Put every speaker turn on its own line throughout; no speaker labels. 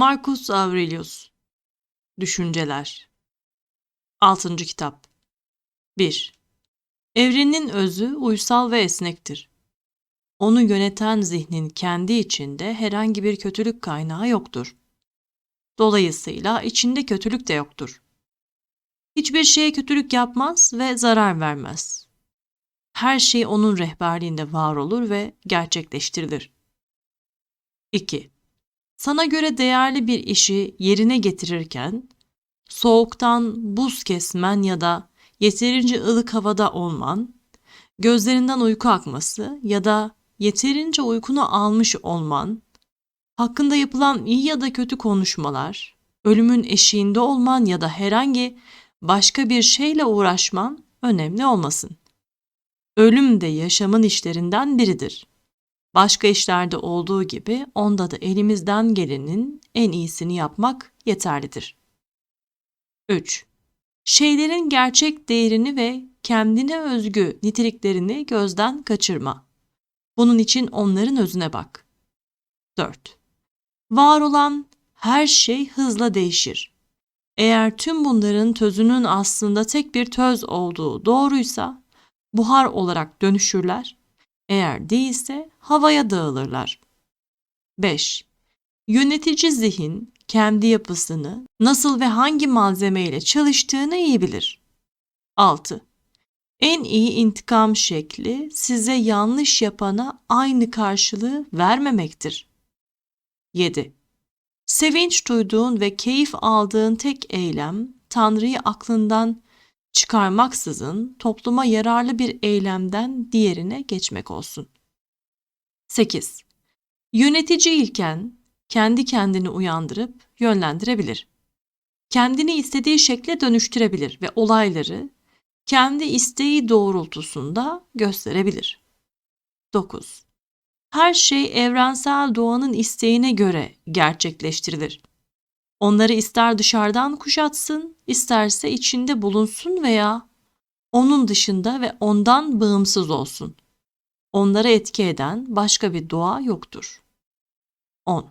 Marcus Aurelius Düşünceler 6. Kitap 1. Evrenin özü uysal ve esnektir. Onu yöneten zihnin kendi içinde herhangi bir kötülük kaynağı yoktur. Dolayısıyla içinde kötülük de yoktur. Hiçbir şeye kötülük yapmaz ve zarar vermez. Her şey onun rehberliğinde var olur ve gerçekleştirilir. 2. Sana göre değerli bir işi yerine getirirken, soğuktan buz kesmen ya da yeterince ılık havada olman, gözlerinden uyku akması ya da yeterince uykunu almış olman, hakkında yapılan iyi ya da kötü konuşmalar, ölümün eşiğinde olman ya da herhangi başka bir şeyle uğraşman önemli olmasın. Ölüm de yaşamın işlerinden biridir. Başka işlerde olduğu gibi onda da elimizden gelenin en iyisini yapmak yeterlidir. 3. Şeylerin gerçek değerini ve kendine özgü niteliklerini gözden kaçırma. Bunun için onların özüne bak. 4. Var olan her şey hızla değişir. Eğer tüm bunların tözünün aslında tek bir töz olduğu doğruysa, buhar olarak dönüşürler eğer değilse havaya dağılırlar. 5. Yönetici zihin kendi yapısını, nasıl ve hangi malzemeyle çalıştığını iyi bilir. 6. En iyi intikam şekli size yanlış yapana aynı karşılığı vermemektir. 7. Sevinç duyduğun ve keyif aldığın tek eylem, Tanrı'yı aklından çıkarmaksızın topluma yararlı bir eylemden diğerine geçmek olsun. 8. Yönetici ilken kendi kendini uyandırıp yönlendirebilir. Kendini istediği şekle dönüştürebilir ve olayları kendi isteği doğrultusunda gösterebilir. 9. Her şey evrensel doğanın isteğine göre gerçekleştirilir. Onları ister dışarıdan kuşatsın, isterse içinde bulunsun veya onun dışında ve ondan bağımsız olsun. Onlara etki eden başka bir doğa yoktur. 10.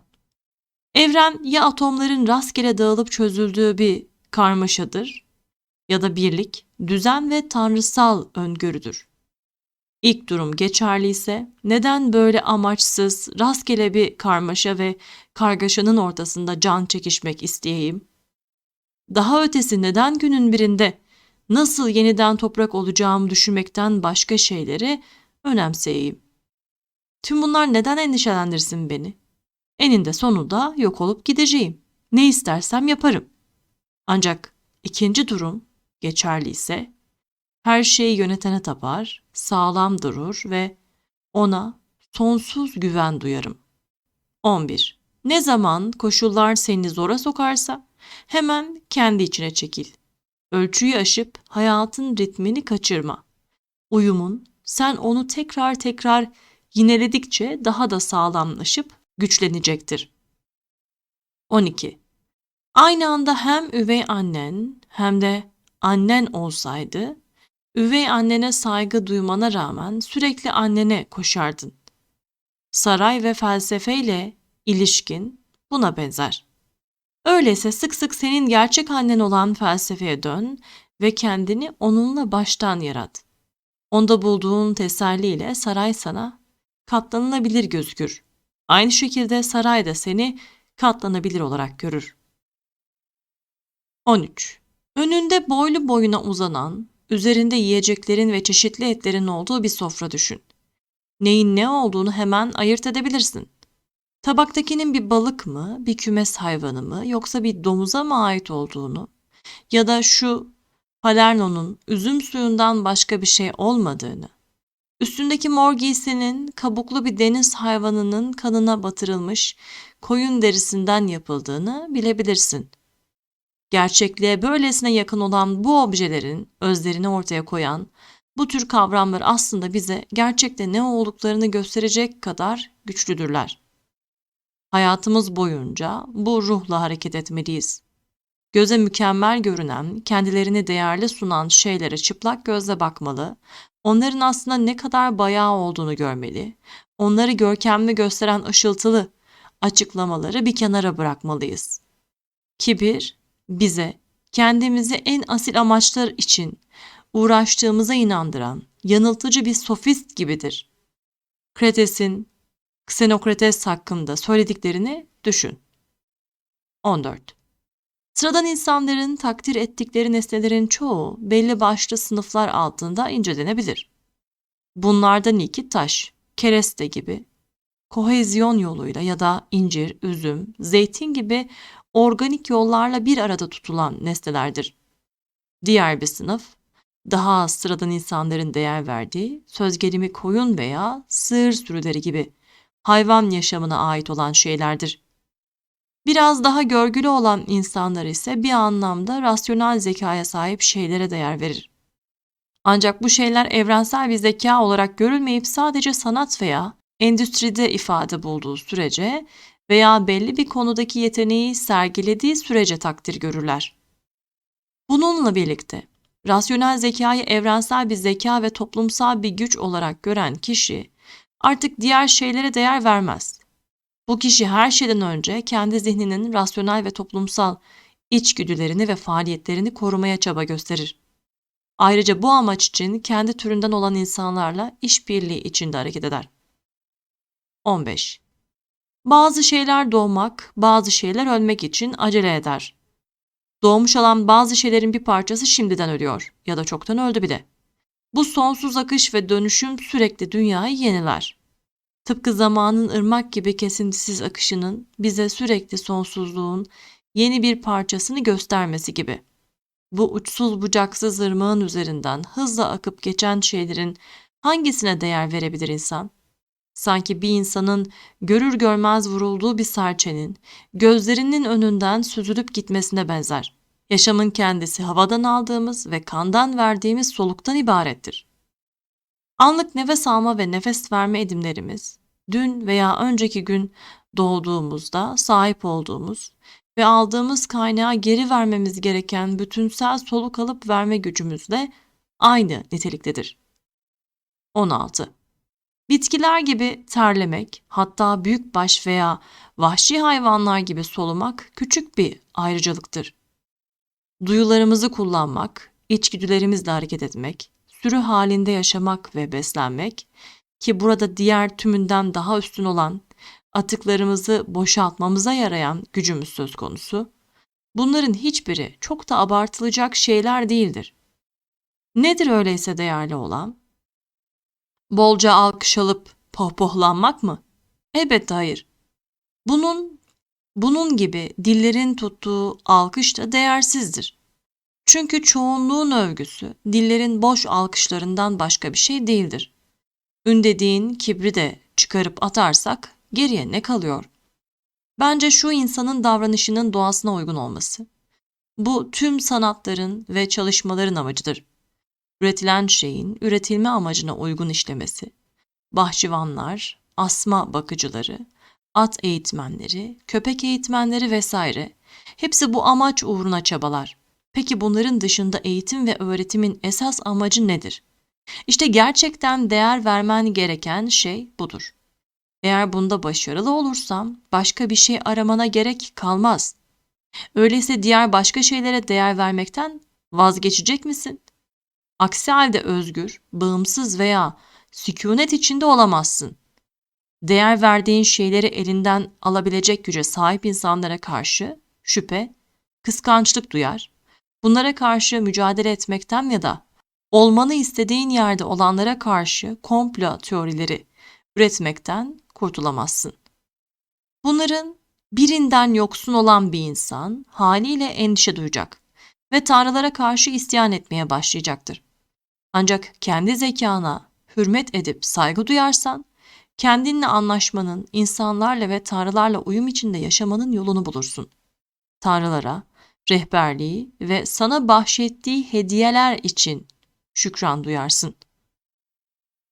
Evren ya atomların rastgele dağılıp çözüldüğü bir karmaşadır ya da birlik, düzen ve tanrısal öngörüdür. İlk durum geçerli ise neden böyle amaçsız, rastgele bir karmaşa ve kargaşanın ortasında can çekişmek isteyeyim? Daha ötesi neden günün birinde nasıl yeniden toprak olacağımı düşünmekten başka şeyleri önemseyeyim? Tüm bunlar neden endişelendirsin beni? Eninde sonunda yok olup gideceğim. Ne istersem yaparım. Ancak ikinci durum geçerli ise her şeyi yönetene tapar, sağlam durur ve ona sonsuz güven duyarım. 11. Ne zaman koşullar seni zora sokarsa hemen kendi içine çekil. Ölçüyü aşıp hayatın ritmini kaçırma. Uyumun sen onu tekrar tekrar yineledikçe daha da sağlamlaşıp güçlenecektir. 12. Aynı anda hem üvey annen hem de annen olsaydı Üvey annene saygı duymana rağmen sürekli annene koşardın. Saray ve felsefeyle ilişkin buna benzer. Öyleyse sık sık senin gerçek annen olan felsefeye dön ve kendini onunla baştan yarat. Onda bulduğun teselliyle saray sana katlanılabilir gözükür. Aynı şekilde saray da seni katlanabilir olarak görür. 13. Önünde boylu boyuna uzanan, Üzerinde yiyeceklerin ve çeşitli etlerin olduğu bir sofra düşün. Neyin ne olduğunu hemen ayırt edebilirsin. Tabaktakinin bir balık mı, bir kümes hayvanı mı yoksa bir domuza mı ait olduğunu ya da şu Palerno'nun üzüm suyundan başka bir şey olmadığını, üstündeki mor giysinin kabuklu bir deniz hayvanının kanına batırılmış koyun derisinden yapıldığını bilebilirsin. Gerçekliğe böylesine yakın olan bu objelerin özlerini ortaya koyan bu tür kavramlar aslında bize gerçekte ne olduklarını gösterecek kadar güçlüdürler. Hayatımız boyunca bu ruhla hareket etmeliyiz. Göze mükemmel görünen, kendilerini değerli sunan şeylere çıplak gözle bakmalı, onların aslında ne kadar bayağı olduğunu görmeli, onları görkemli gösteren ışıltılı açıklamaları bir kenara bırakmalıyız. Kibir bize kendimizi en asil amaçlar için uğraştığımıza inandıran yanıltıcı bir sofist gibidir. Kretes'in Ksenokrates hakkında söylediklerini düşün. 14. Sıradan insanların takdir ettikleri nesnelerin çoğu belli başlı sınıflar altında incelenebilir. Bunlardan ilki taş, kereste gibi, kohezyon yoluyla ya da incir, üzüm, zeytin gibi organik yollarla bir arada tutulan nesnelerdir. Diğer bir sınıf, daha sıradan insanların değer verdiği, söz gelimi koyun veya sığır sürüleri gibi hayvan yaşamına ait olan şeylerdir. Biraz daha görgülü olan insanlar ise bir anlamda rasyonel zekaya sahip şeylere değer verir. Ancak bu şeyler evrensel bir zeka olarak görülmeyip sadece sanat veya endüstride ifade bulduğu sürece veya belli bir konudaki yeteneği sergilediği sürece takdir görürler. Bununla birlikte rasyonel zekayı evrensel bir zeka ve toplumsal bir güç olarak gören kişi artık diğer şeylere değer vermez. Bu kişi her şeyden önce kendi zihninin rasyonel ve toplumsal içgüdülerini ve faaliyetlerini korumaya çaba gösterir. Ayrıca bu amaç için kendi türünden olan insanlarla işbirliği içinde hareket eder. 15. Bazı şeyler doğmak, bazı şeyler ölmek için acele eder. Doğmuş olan bazı şeylerin bir parçası şimdiden ölüyor ya da çoktan öldü bile. Bu sonsuz akış ve dönüşüm sürekli dünyayı yeniler. Tıpkı zamanın ırmak gibi kesintisiz akışının bize sürekli sonsuzluğun yeni bir parçasını göstermesi gibi. Bu uçsuz bucaksız ırmağın üzerinden hızla akıp geçen şeylerin hangisine değer verebilir insan? Sanki bir insanın görür görmez vurulduğu bir serçenin gözlerinin önünden süzülüp gitmesine benzer. Yaşamın kendisi havadan aldığımız ve kandan verdiğimiz soluktan ibarettir. Anlık nefes alma ve nefes verme edimlerimiz, dün veya önceki gün doğduğumuzda sahip olduğumuz ve aldığımız kaynağa geri vermemiz gereken bütünsel soluk alıp verme gücümüzle aynı niteliktedir. 16. Bitkiler gibi terlemek, hatta büyükbaş veya vahşi hayvanlar gibi solumak küçük bir ayrıcalıktır. Duyularımızı kullanmak, içgüdülerimizle hareket etmek, sürü halinde yaşamak ve beslenmek ki burada diğer tümünden daha üstün olan atıklarımızı boşaltmamıza yarayan gücümüz söz konusu. Bunların hiçbiri çok da abartılacak şeyler değildir. Nedir öyleyse değerli olan? Bolca alkış alıp pohpohlanmak mı? Elbette hayır. Bunun bunun gibi dillerin tuttuğu alkış da değersizdir. Çünkü çoğunluğun övgüsü dillerin boş alkışlarından başka bir şey değildir. Ün dediğin kibri de çıkarıp atarsak geriye ne kalıyor? Bence şu insanın davranışının doğasına uygun olması. Bu tüm sanatların ve çalışmaların amacıdır. Üretilen şeyin üretilme amacına uygun işlemesi. Bahçıvanlar, asma bakıcıları, at eğitmenleri, köpek eğitmenleri vesaire hepsi bu amaç uğruna çabalar. Peki bunların dışında eğitim ve öğretimin esas amacı nedir? İşte gerçekten değer vermen gereken şey budur. Eğer bunda başarılı olursam başka bir şey aramana gerek kalmaz. Öyleyse diğer başka şeylere değer vermekten vazgeçecek misin? Aksi halde özgür, bağımsız veya sükunet içinde olamazsın. Değer verdiğin şeyleri elinden alabilecek güce sahip insanlara karşı şüphe, kıskançlık duyar. Bunlara karşı mücadele etmekten ya da olmanı istediğin yerde olanlara karşı komplo teorileri üretmekten kurtulamazsın. Bunların birinden yoksun olan bir insan haliyle endişe duyacak ve tanrılara karşı isyan etmeye başlayacaktır. Ancak kendi zekana hürmet edip saygı duyarsan, kendinle anlaşmanın, insanlarla ve tanrılarla uyum içinde yaşamanın yolunu bulursun. Tanrılara, rehberliği ve sana bahşettiği hediyeler için şükran duyarsın.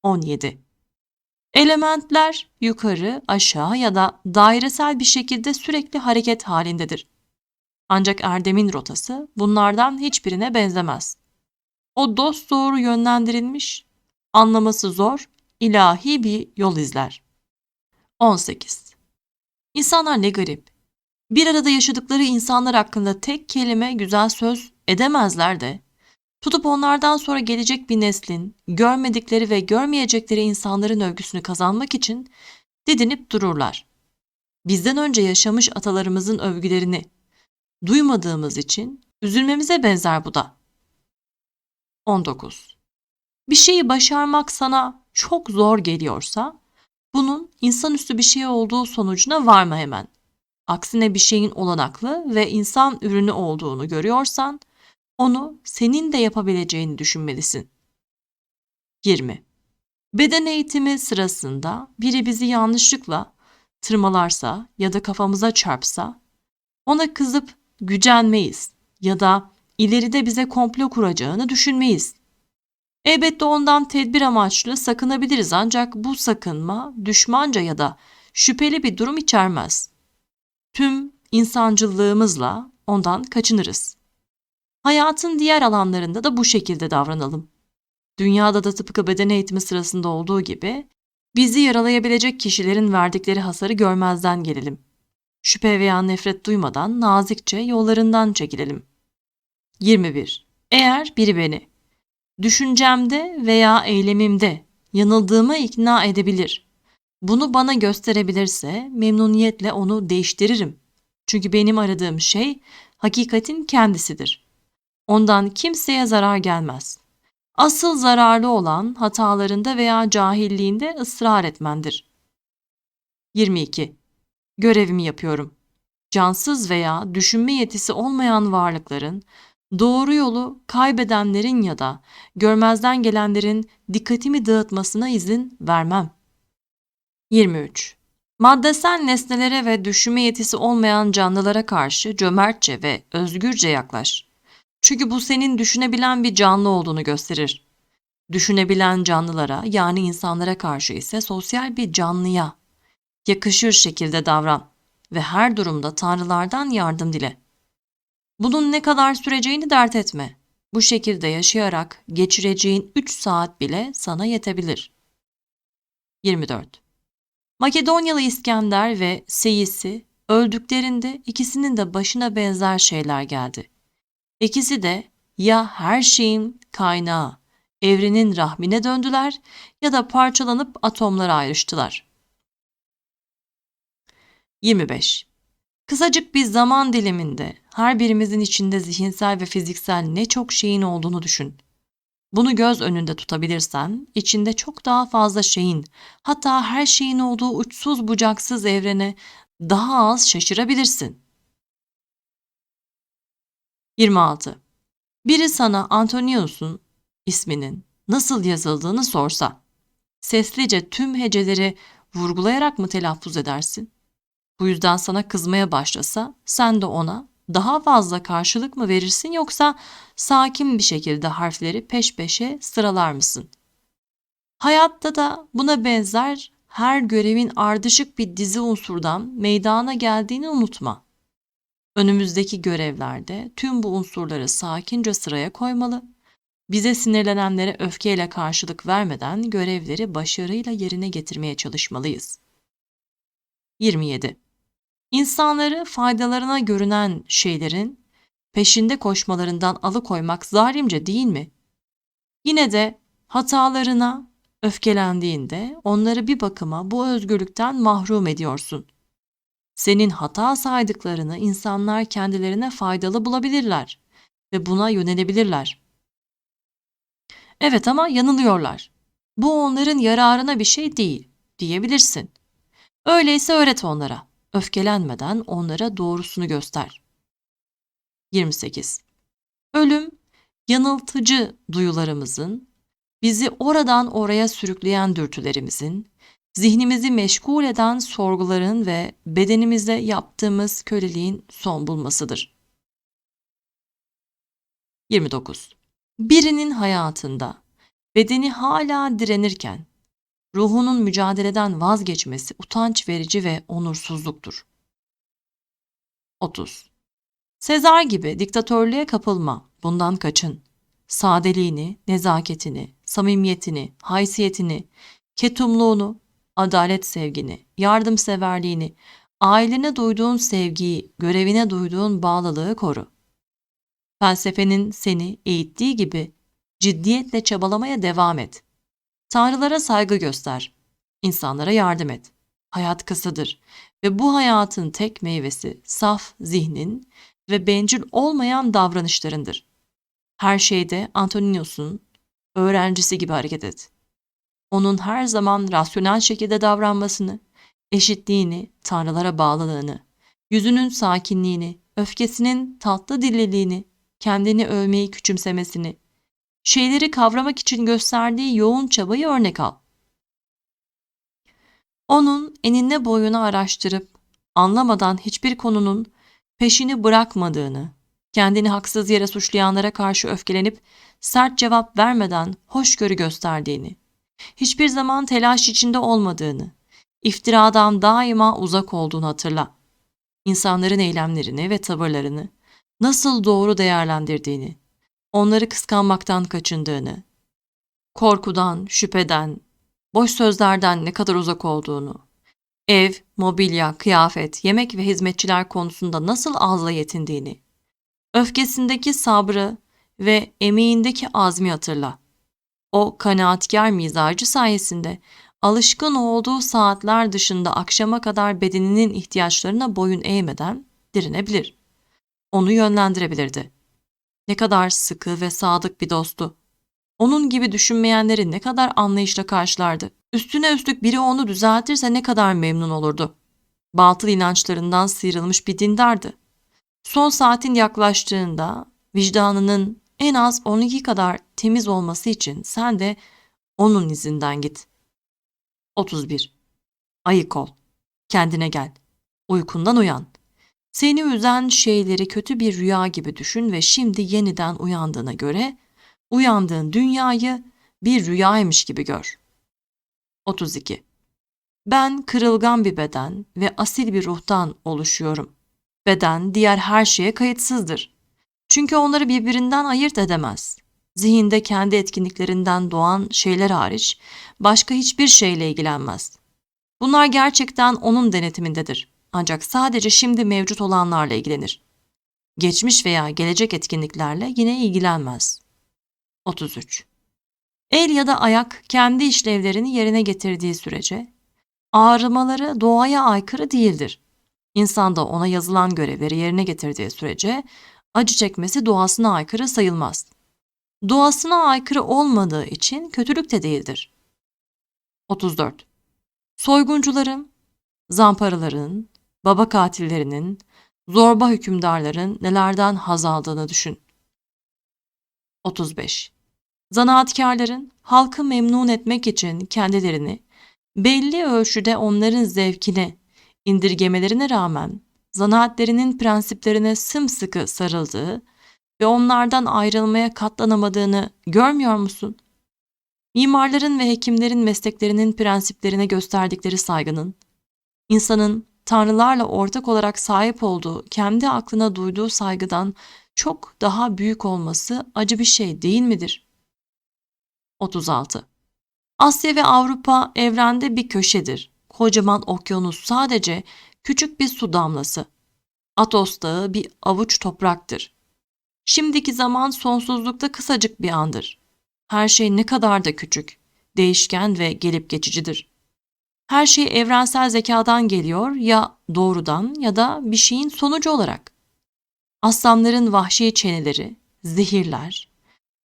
17. Elementler yukarı, aşağı ya da dairesel bir şekilde sürekli hareket halindedir. Ancak erdemin rotası bunlardan hiçbirine benzemez. O dost doğru yönlendirilmiş, anlaması zor, ilahi bir yol izler. 18. İnsanlar ne garip. Bir arada yaşadıkları insanlar hakkında tek kelime güzel söz edemezler de tutup onlardan sonra gelecek bir neslin görmedikleri ve görmeyecekleri insanların övgüsünü kazanmak için didinip dururlar. Bizden önce yaşamış atalarımızın övgülerini duymadığımız için üzülmemize benzer bu da. 19. Bir şeyi başarmak sana çok zor geliyorsa bunun insanüstü bir şey olduğu sonucuna varma hemen. Aksine bir şeyin olanaklı ve insan ürünü olduğunu görüyorsan onu senin de yapabileceğini düşünmelisin. 20. Beden eğitimi sırasında biri bizi yanlışlıkla tırmalarsa ya da kafamıza çarpsa ona kızıp gücenmeyiz ya da ileride bize komplo kuracağını düşünmeyiz. Elbette ondan tedbir amaçlı sakınabiliriz ancak bu sakınma düşmanca ya da şüpheli bir durum içermez. Tüm insancılığımızla ondan kaçınırız. Hayatın diğer alanlarında da bu şekilde davranalım. Dünyada da tıpkı beden eğitimi sırasında olduğu gibi bizi yaralayabilecek kişilerin verdikleri hasarı görmezden gelelim. Şüphe veya nefret duymadan nazikçe yollarından çekilelim. 21. Eğer biri beni düşüncemde veya eylemimde yanıldığımı ikna edebilir. Bunu bana gösterebilirse memnuniyetle onu değiştiririm. Çünkü benim aradığım şey hakikatin kendisidir. Ondan kimseye zarar gelmez. Asıl zararlı olan hatalarında veya cahilliğinde ısrar etmendir. 22. Görevimi yapıyorum. Cansız veya düşünme yetisi olmayan varlıkların doğru yolu kaybedenlerin ya da görmezden gelenlerin dikkatimi dağıtmasına izin vermem. 23. Maddesel nesnelere ve düşünme yetisi olmayan canlılara karşı cömertçe ve özgürce yaklaş. Çünkü bu senin düşünebilen bir canlı olduğunu gösterir. Düşünebilen canlılara yani insanlara karşı ise sosyal bir canlıya yakışır şekilde davran ve her durumda tanrılardan yardım dile. Bunun ne kadar süreceğini dert etme. Bu şekilde yaşayarak geçireceğin 3 saat bile sana yetebilir. 24. Makedonyalı İskender ve Seyisi öldüklerinde ikisinin de başına benzer şeyler geldi. İkisi de ya her şeyin kaynağı, evrenin rahmine döndüler ya da parçalanıp atomlara ayrıştılar. 25. Kısacık bir zaman diliminde her birimizin içinde zihinsel ve fiziksel ne çok şeyin olduğunu düşün. Bunu göz önünde tutabilirsen içinde çok daha fazla şeyin, hatta her şeyin olduğu uçsuz bucaksız evrene daha az şaşırabilirsin. 26. Biri sana Antonius'un isminin nasıl yazıldığını sorsa, seslice tüm heceleri vurgulayarak mı telaffuz edersin? Bu yüzden sana kızmaya başlasa sen de ona daha fazla karşılık mı verirsin yoksa sakin bir şekilde harfleri peş peşe sıralar mısın? Hayatta da buna benzer her görevin ardışık bir dizi unsurdan meydana geldiğini unutma. Önümüzdeki görevlerde tüm bu unsurları sakince sıraya koymalı, bize sinirlenenlere öfkeyle karşılık vermeden görevleri başarıyla yerine getirmeye çalışmalıyız. 27. İnsanları faydalarına görünen şeylerin peşinde koşmalarından alıkoymak zalimce değil mi? Yine de hatalarına öfkelendiğinde onları bir bakıma bu özgürlükten mahrum ediyorsun. Senin hata saydıklarını insanlar kendilerine faydalı bulabilirler ve buna yönelebilirler. Evet ama yanılıyorlar. Bu onların yararına bir şey değil diyebilirsin. Öyleyse öğret onlara. Öfkelenmeden onlara doğrusunu göster. 28. Ölüm, yanıltıcı duyularımızın, bizi oradan oraya sürükleyen dürtülerimizin, zihnimizi meşgul eden sorguların ve bedenimize yaptığımız köleliğin son bulmasıdır. 29. Birinin hayatında bedeni hala direnirken ruhunun mücadeleden vazgeçmesi utanç verici ve onursuzluktur. 30. Sezar gibi diktatörlüğe kapılma, bundan kaçın. Sadeliğini, nezaketini, samimiyetini, haysiyetini, ketumluğunu, adalet sevgini, yardımseverliğini, ailene duyduğun sevgiyi, görevine duyduğun bağlılığı koru. Felsefenin seni eğittiği gibi ciddiyetle çabalamaya devam et. Tanrılara saygı göster. İnsanlara yardım et. Hayat kısadır ve bu hayatın tek meyvesi saf zihnin ve bencil olmayan davranışlarındır. Her şeyde Antoninus'un öğrencisi gibi hareket et. Onun her zaman rasyonel şekilde davranmasını, eşitliğini, tanrılara bağlılığını, yüzünün sakinliğini, öfkesinin tatlı dilliliğini, kendini övmeyi küçümsemesini, şeyleri kavramak için gösterdiği yoğun çabayı örnek al. Onun enine boyuna araştırıp anlamadan hiçbir konunun peşini bırakmadığını, kendini haksız yere suçlayanlara karşı öfkelenip sert cevap vermeden hoşgörü gösterdiğini, hiçbir zaman telaş içinde olmadığını, iftiradan daima uzak olduğunu hatırla. İnsanların eylemlerini ve tavırlarını nasıl doğru değerlendirdiğini, onları kıskanmaktan kaçındığını, korkudan, şüpheden, boş sözlerden ne kadar uzak olduğunu, ev, mobilya, kıyafet, yemek ve hizmetçiler konusunda nasıl azla yetindiğini, öfkesindeki sabrı ve emeğindeki azmi hatırla. O kanaatkar mizacı sayesinde alışkın olduğu saatler dışında akşama kadar bedeninin ihtiyaçlarına boyun eğmeden direnebilir. Onu yönlendirebilirdi. Ne kadar sıkı ve sadık bir dostu. Onun gibi düşünmeyenleri ne kadar anlayışla karşılardı. Üstüne üstlük biri onu düzeltirse ne kadar memnun olurdu. Batıl inançlarından sıyrılmış bir dindardı. Son saatin yaklaştığında vicdanının en az 12 kadar temiz olması için sen de onun izinden git. 31. Ayık ol. Kendine gel. Uykundan uyan. Seni üzen şeyleri kötü bir rüya gibi düşün ve şimdi yeniden uyandığına göre uyandığın dünyayı bir rüyaymış gibi gör. 32. Ben kırılgan bir beden ve asil bir ruhtan oluşuyorum. Beden diğer her şeye kayıtsızdır. Çünkü onları birbirinden ayırt edemez. Zihinde kendi etkinliklerinden doğan şeyler hariç başka hiçbir şeyle ilgilenmez. Bunlar gerçekten onun denetimindedir. Ancak sadece şimdi mevcut olanlarla ilgilenir. Geçmiş veya gelecek etkinliklerle yine ilgilenmez. 33. El ya da ayak kendi işlevlerini yerine getirdiği sürece ağrımaları doğaya aykırı değildir. İnsan da ona yazılan görevleri yerine getirdiği sürece acı çekmesi doğasına aykırı sayılmaz. Doğasına aykırı olmadığı için kötülük de değildir. 34. Soyguncuların, zamparaların, baba katillerinin, zorba hükümdarların nelerden haz aldığını düşün. 35. Zanaatkarların halkı memnun etmek için kendilerini belli ölçüde onların zevkine indirgemelerine rağmen zanaatlerinin prensiplerine sımsıkı sarıldığı ve onlardan ayrılmaya katlanamadığını görmüyor musun? Mimarların ve hekimlerin mesleklerinin prensiplerine gösterdikleri saygının, insanın tanrılarla ortak olarak sahip olduğu, kendi aklına duyduğu saygıdan çok daha büyük olması acı bir şey değil midir? 36. Asya ve Avrupa evrende bir köşedir. Kocaman okyanus sadece küçük bir su damlası. Atos dağı bir avuç topraktır. Şimdiki zaman sonsuzlukta kısacık bir andır. Her şey ne kadar da küçük, değişken ve gelip geçicidir. Her şey evrensel zekadan geliyor ya doğrudan ya da bir şeyin sonucu olarak. Aslanların vahşi çeneleri, zehirler,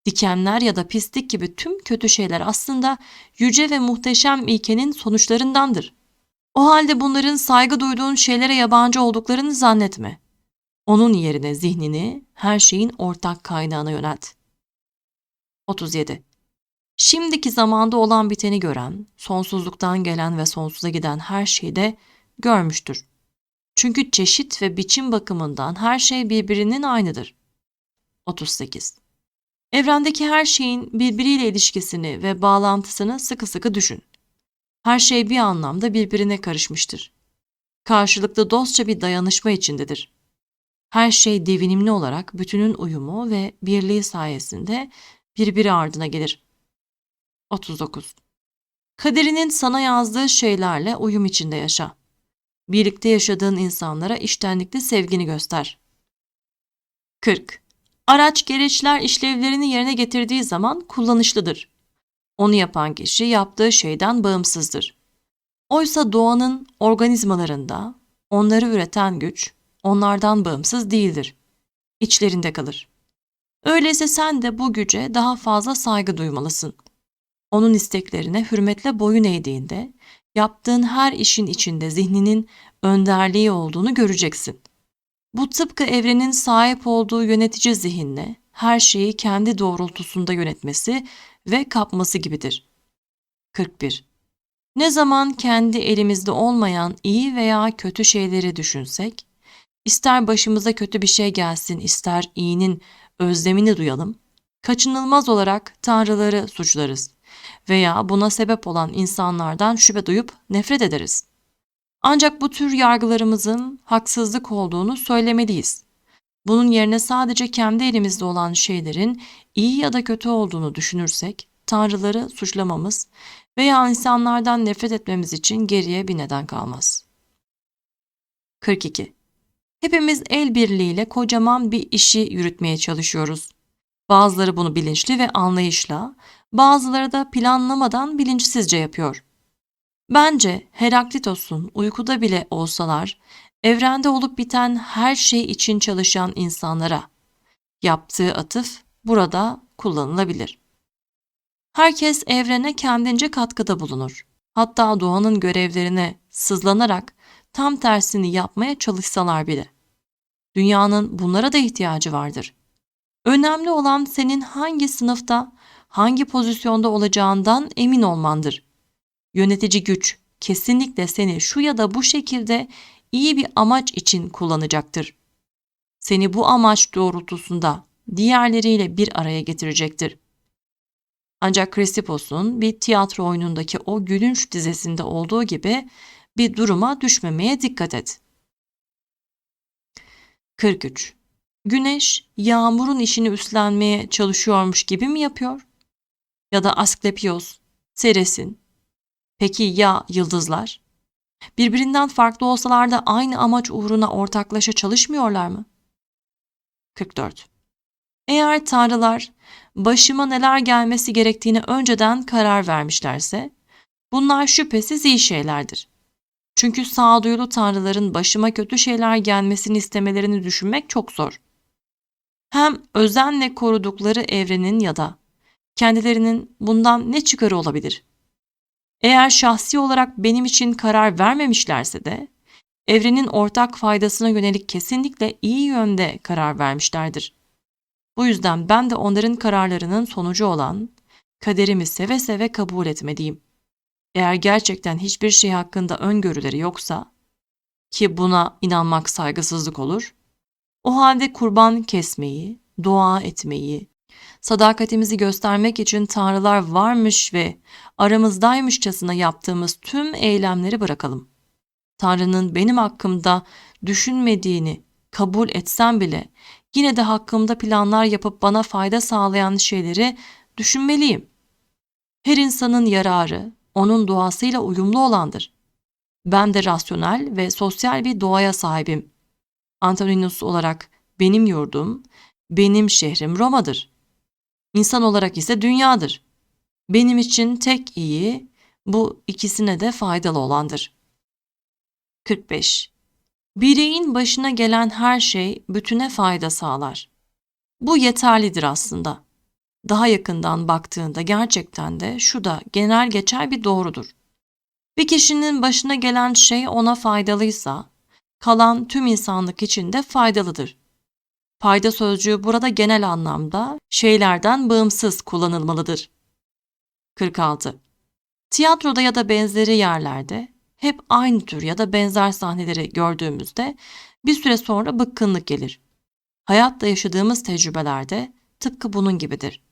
dikenler ya da pislik gibi tüm kötü şeyler aslında yüce ve muhteşem ilkenin sonuçlarındandır. O halde bunların saygı duyduğun şeylere yabancı olduklarını zannetme. Onun yerine zihnini her şeyin ortak kaynağına yönelt. 37. Şimdiki zamanda olan biteni gören, sonsuzluktan gelen ve sonsuza giden her şeyi de görmüştür. Çünkü çeşit ve biçim bakımından her şey birbirinin aynıdır. 38. Evrendeki her şeyin birbiriyle ilişkisini ve bağlantısını sıkı sıkı düşün. Her şey bir anlamda birbirine karışmıştır. Karşılıklı dostça bir dayanışma içindedir. Her şey devinimli olarak bütünün uyumu ve birliği sayesinde birbiri ardına gelir. 39. Kaderinin sana yazdığı şeylerle uyum içinde yaşa. Birlikte yaşadığın insanlara iştenlikle sevgini göster. 40. Araç gereçler işlevlerini yerine getirdiği zaman kullanışlıdır. Onu yapan kişi yaptığı şeyden bağımsızdır. Oysa doğanın organizmalarında onları üreten güç onlardan bağımsız değildir. İçlerinde kalır. Öyleyse sen de bu güce daha fazla saygı duymalısın. Onun isteklerine hürmetle boyun eğdiğinde yaptığın her işin içinde zihninin önderliği olduğunu göreceksin. Bu tıpkı evrenin sahip olduğu yönetici zihinle her şeyi kendi doğrultusunda yönetmesi ve kapması gibidir. 41. Ne zaman kendi elimizde olmayan iyi veya kötü şeyleri düşünsek, ister başımıza kötü bir şey gelsin, ister iyinin özlemini duyalım, kaçınılmaz olarak tanrıları suçlarız veya buna sebep olan insanlardan şüphe duyup nefret ederiz. Ancak bu tür yargılarımızın haksızlık olduğunu söylemeliyiz. Bunun yerine sadece kendi elimizde olan şeylerin iyi ya da kötü olduğunu düşünürsek, tanrıları suçlamamız veya insanlardan nefret etmemiz için geriye bir neden kalmaz. 42. Hepimiz el birliğiyle kocaman bir işi yürütmeye çalışıyoruz. Bazıları bunu bilinçli ve anlayışla, bazıları da planlamadan bilinçsizce yapıyor. Bence Heraklitos'un uykuda bile olsalar, evrende olup biten her şey için çalışan insanlara yaptığı atıf burada kullanılabilir. Herkes evrene kendince katkıda bulunur. Hatta doğanın görevlerine sızlanarak tam tersini yapmaya çalışsalar bile. Dünyanın bunlara da ihtiyacı vardır. Önemli olan senin hangi sınıfta, hangi pozisyonda olacağından emin olmandır. Yönetici güç kesinlikle seni şu ya da bu şekilde iyi bir amaç için kullanacaktır. Seni bu amaç doğrultusunda diğerleriyle bir araya getirecektir. Ancak Chrysippus'un bir tiyatro oyunundaki o gülünç dizesinde olduğu gibi bir duruma düşmemeye dikkat et. 43. Güneş yağmurun işini üstlenmeye çalışıyormuş gibi mi yapıyor? Ya da Asklepios, Ceres'in. Peki ya yıldızlar? Birbirinden farklı olsalar da aynı amaç uğruna ortaklaşa çalışmıyorlar mı? 44. Eğer tanrılar başıma neler gelmesi gerektiğini önceden karar vermişlerse, bunlar şüphesiz iyi şeylerdir. Çünkü sağduyulu tanrıların başıma kötü şeyler gelmesini istemelerini düşünmek çok zor. Hem özenle korudukları evrenin ya da kendilerinin bundan ne çıkarı olabilir? Eğer şahsi olarak benim için karar vermemişlerse de evrenin ortak faydasına yönelik kesinlikle iyi yönde karar vermişlerdir. Bu yüzden ben de onların kararlarının sonucu olan kaderimi seve seve kabul etmeliyim. Eğer gerçekten hiçbir şey hakkında öngörüleri yoksa ki buna inanmak saygısızlık olur, o halde kurban kesmeyi, dua etmeyi, sadakatimizi göstermek için tanrılar varmış ve aramızdaymışçasına yaptığımız tüm eylemleri bırakalım. Tanrı'nın benim hakkımda düşünmediğini kabul etsem bile yine de hakkımda planlar yapıp bana fayda sağlayan şeyleri düşünmeliyim. Her insanın yararı onun doğasıyla uyumlu olandır. Ben de rasyonel ve sosyal bir doğaya sahibim. Antoninus olarak benim yurdum, benim şehrim Roma'dır. İnsan olarak ise dünyadır. Benim için tek iyi bu ikisine de faydalı olandır. 45. Bireyin başına gelen her şey bütüne fayda sağlar. Bu yeterlidir aslında. Daha yakından baktığında gerçekten de şu da genel geçer bir doğrudur. Bir kişinin başına gelen şey ona faydalıysa, kalan tüm insanlık için de faydalıdır. Fayda sözcüğü burada genel anlamda şeylerden bağımsız kullanılmalıdır. 46. Tiyatroda ya da benzeri yerlerde hep aynı tür ya da benzer sahneleri gördüğümüzde bir süre sonra bıkkınlık gelir. Hayatta yaşadığımız tecrübelerde tıpkı bunun gibidir.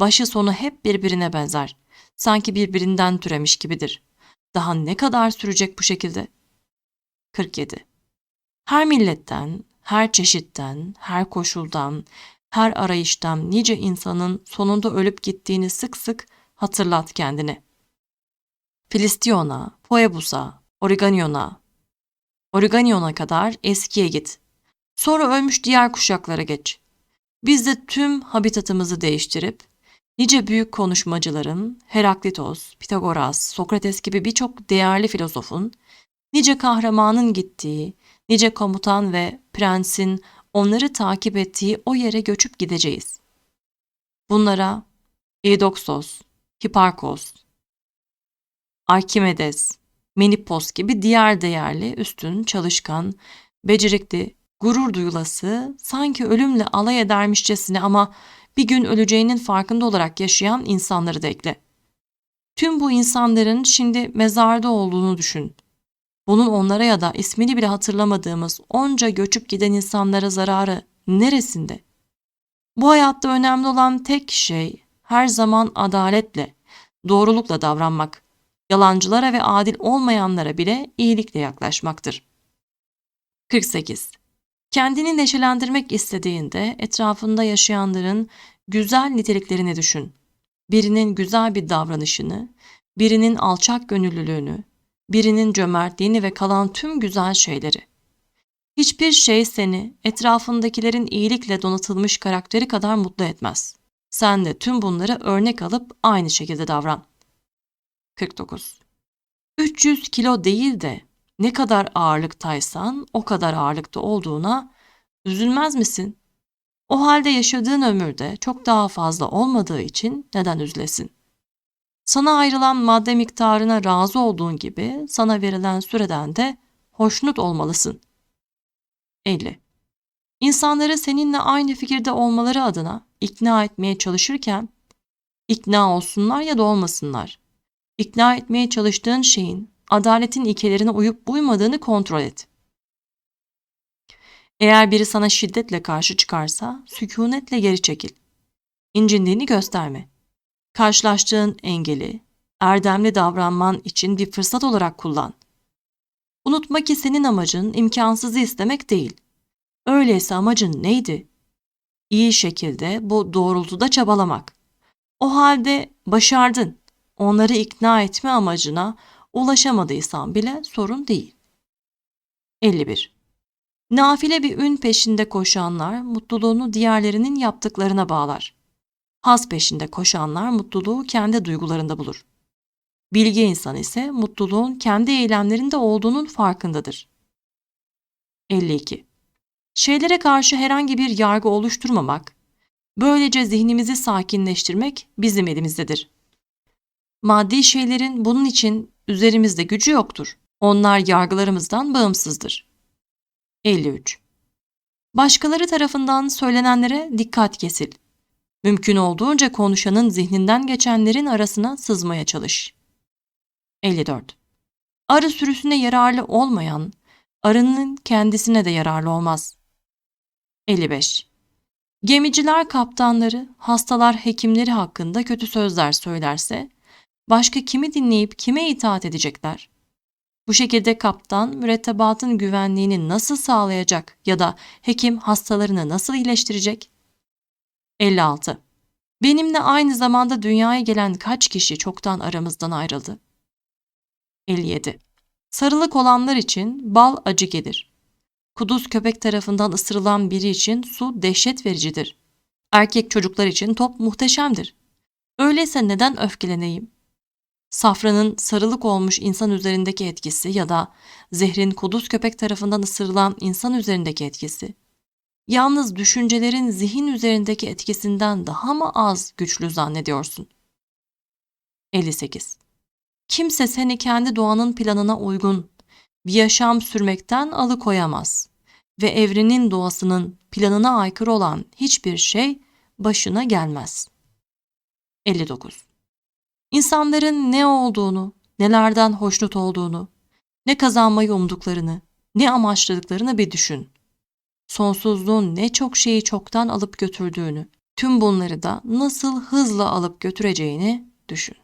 Başı sonu hep birbirine benzer. Sanki birbirinden türemiş gibidir. Daha ne kadar sürecek bu şekilde? 47. Her milletten, her çeşitten, her koşuldan, her arayıştan nice insanın sonunda ölüp gittiğini sık sık hatırlat kendine. Filistiona, Poebus'a, Origanion'a, Origanion'a kadar eskiye git. Sonra ölmüş diğer kuşaklara geç. Biz de tüm habitatımızı değiştirip nice büyük konuşmacıların, Heraklitos, Pitagoras, Sokrates gibi birçok değerli filozofun, nice kahramanın gittiği, nice komutan ve prensin onları takip ettiği o yere göçüp gideceğiz. Bunlara Eudoxos, Hiparkos, Arkimedes, Menipos gibi diğer değerli, üstün, çalışkan, becerikli, gurur duyulası, sanki ölümle alay edermişçesine ama bir gün öleceğinin farkında olarak yaşayan insanları da ekle. Tüm bu insanların şimdi mezarda olduğunu düşün. Bunun onlara ya da ismini bile hatırlamadığımız onca göçüp giden insanlara zararı neresinde? Bu hayatta önemli olan tek şey her zaman adaletle, doğrulukla davranmak, yalancılara ve adil olmayanlara bile iyilikle yaklaşmaktır. 48. Kendini neşelendirmek istediğinde etrafında yaşayanların güzel niteliklerini düşün. Birinin güzel bir davranışını, birinin alçak gönüllülüğünü, birinin cömertliğini ve kalan tüm güzel şeyleri. Hiçbir şey seni etrafındakilerin iyilikle donatılmış karakteri kadar mutlu etmez. Sen de tüm bunları örnek alıp aynı şekilde davran. 49. 300 kilo değil de ne kadar ağırlıktaysan o kadar ağırlıkta olduğuna üzülmez misin? O halde yaşadığın ömürde çok daha fazla olmadığı için neden üzülesin? Sana ayrılan madde miktarına razı olduğun gibi sana verilen süreden de hoşnut olmalısın. 50. İnsanları seninle aynı fikirde olmaları adına ikna etmeye çalışırken ikna olsunlar ya da olmasınlar. İkna etmeye çalıştığın şeyin adaletin ilkelerine uyup uymadığını kontrol et. Eğer biri sana şiddetle karşı çıkarsa sükunetle geri çekil. İncindiğini gösterme. Karşılaştığın engeli, erdemli davranman için bir fırsat olarak kullan. Unutma ki senin amacın imkansızı istemek değil. Öyleyse amacın neydi? İyi şekilde bu doğrultuda çabalamak. O halde başardın. Onları ikna etme amacına ulaşamadıysan bile sorun değil. 51. Nafile bir ün peşinde koşanlar mutluluğunu diğerlerinin yaptıklarına bağlar. Haz peşinde koşanlar mutluluğu kendi duygularında bulur. Bilge insan ise mutluluğun kendi eylemlerinde olduğunun farkındadır. 52. Şeylere karşı herhangi bir yargı oluşturmamak, böylece zihnimizi sakinleştirmek bizim elimizdedir. Maddi şeylerin bunun için üzerimizde gücü yoktur. Onlar yargılarımızdan bağımsızdır. 53. Başkaları tarafından söylenenlere dikkat kesil. Mümkün olduğunca konuşanın zihninden geçenlerin arasına sızmaya çalış. 54. Arı sürüsüne yararlı olmayan, arının kendisine de yararlı olmaz. 55. Gemiciler kaptanları, hastalar hekimleri hakkında kötü sözler söylerse, başka kimi dinleyip kime itaat edecekler? Bu şekilde kaptan mürettebatın güvenliğini nasıl sağlayacak ya da hekim hastalarını nasıl iyileştirecek? 56. Benimle aynı zamanda dünyaya gelen kaç kişi çoktan aramızdan ayrıldı? 57. Sarılık olanlar için bal acı gelir. Kuduz köpek tarafından ısırılan biri için su dehşet vericidir. Erkek çocuklar için top muhteşemdir. Öyleyse neden öfkeleneyim? Safranın sarılık olmuş insan üzerindeki etkisi ya da zehrin kuduz köpek tarafından ısırılan insan üzerindeki etkisi, yalnız düşüncelerin zihin üzerindeki etkisinden daha mı az güçlü zannediyorsun? 58. Kimse seni kendi doğanın planına uygun bir yaşam sürmekten alıkoyamaz ve evrenin doğasının planına aykırı olan hiçbir şey başına gelmez. 59. İnsanların ne olduğunu, nelerden hoşnut olduğunu, ne kazanmayı umduklarını, ne amaçladıklarını bir düşün. Sonsuzluğun ne çok şeyi çoktan alıp götürdüğünü, tüm bunları da nasıl hızla alıp götüreceğini düşün.